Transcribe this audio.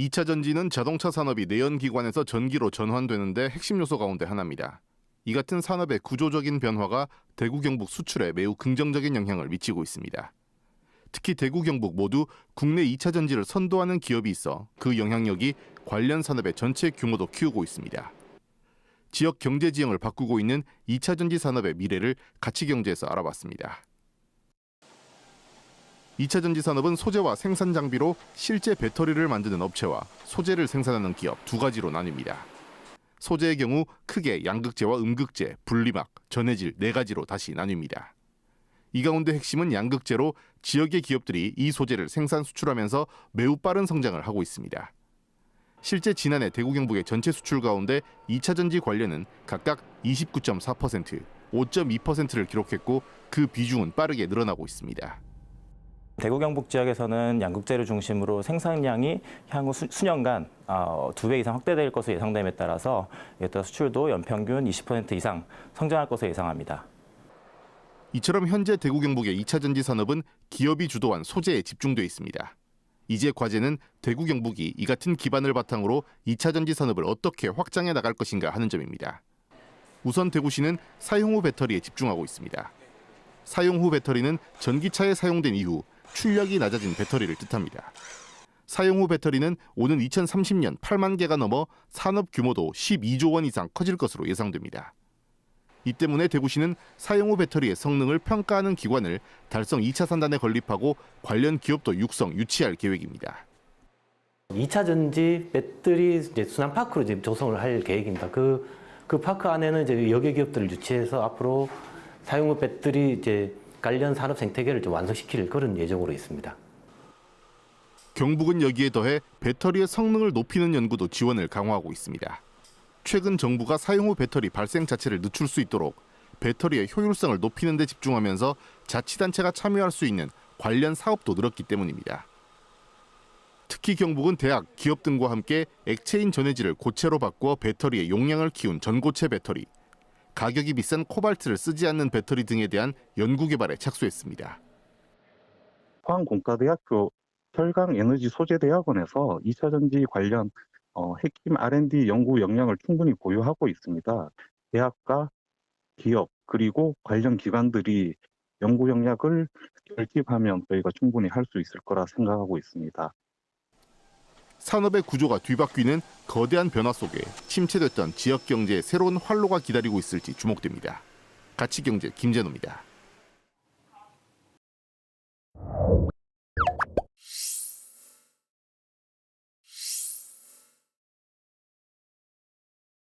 2차 전지는 자동차 산업이 내연기관에서 전기로 전환되는데 핵심 요소 가운데 하나입니다. 이 같은 산업의 구조적인 변화가 대구 경북 수출에 매우 긍정적인 영향을 미치고 있습니다. 특히 대구 경북 모두 국내 2차 전지를 선도하는 기업이 있어 그 영향력이 관련 산업의 전체 규모도 키우고 있습니다. 지역 경제 지형을 바꾸고 있는 2차 전지 산업의 미래를 가치 경제에서 알아봤습니다. 2차 전지 산업은 소재와 생산 장비로 실제 배터리를 만드는 업체와 소재를 생산하는 기업 두 가지로 나뉩니다. 소재의 경우 크게 양극재와 음극재, 분리막, 전해질 네 가지로 다시 나뉩니다. 이 가운데 핵심은 양극재로 지역의 기업들이 이 소재를 생산 수출하면서 매우 빠른 성장을 하고 있습니다. 실제 지난해 대구 경북의 전체 수출 가운데 2차 전지 관련은 각각 29.4%, 5.2%를 기록했고 그 비중은 빠르게 늘어나고 있습니다. 대구 경북 지역에서는 양극재를 중심으로 생산량이 향후 수, 수년간 어, 두배 이상 확대될 것으로 예상됨에 따라서 이에 따라 수출도 연평균 20% 이상 성장할 것으로 예상합니다. 이처럼 현재 대구 경북의 2차 전지 산업은 기업이 주도한 소재에 집중돼 있습니다. 이제 과제는 대구 경북이 이 같은 기반을 바탕으로 2차 전지 산업을 어떻게 확장해 나갈 것인가 하는 점입니다. 우선 대구시는 사용 후 배터리에 집중하고 있습니다. 사용 후 배터리는 전기차에 사용된 이후 출력이 낮아진 배터리를 뜻합니다. 사용 후 배터리는 오는 2030년 8만 개가 넘어 산업 규모도 12조 원 이상 커질 것으로 예상됩니다. 이 때문에 대구시는 사용 후 배터리의 성능을 평가하는 기관을 달성 2차 산단에 건립하고 관련 기업도 육성, 유치할 계획입니다. 2차 전지 배터리 이제 순환 파크로 이제 조성을 할 계획입니다. 그, 그 파크 안에는 이제 여객 기업들을 유치해서 앞으로 사용 후 배터리 이제 관련 산업 생태계를 좀 완성시킬 그런 예정으로 있습니다. 경북은 여기에 더해 배터리의 성능을 높이는 연구도 지원을 강화하고 있습니다. 최근 정부가 사용 후 배터리 발생 자체를 늦출 수 있도록 배터리의 효율성을 높이는 데 집중하면서 자치단체가 참여할 수 있는 관련 사업도 늘었기 때문입니다. 특히 경북은 대학, 기업 등과 함께 액체인 전해질을 고체로 바꾸어 배터리의 용량을 키운 전고체 배터리, 가격이 비싼 코발트를 쓰지 않는 배터리 등에 대한 연구 개발에 착수했습니다. 포항공과대학교 혈강에너지소재대학원에서 2차 전지 관련 어, 핵심 R&D 연구 역량을 충분히 보유하고 있습니다. 대학과 기업 그리고 관련 기관들이 연구 역량을 결집하면 저희가 충분히 할 수 있을 거라 생각하고 있습니다. 산업의 구조가 뒤바뀌는 거대한 변화 속에 침체됐던 지역 경제의 새로운 활로가 기다리고 있을지 주목됩니다. 가치경제 김재노입니다.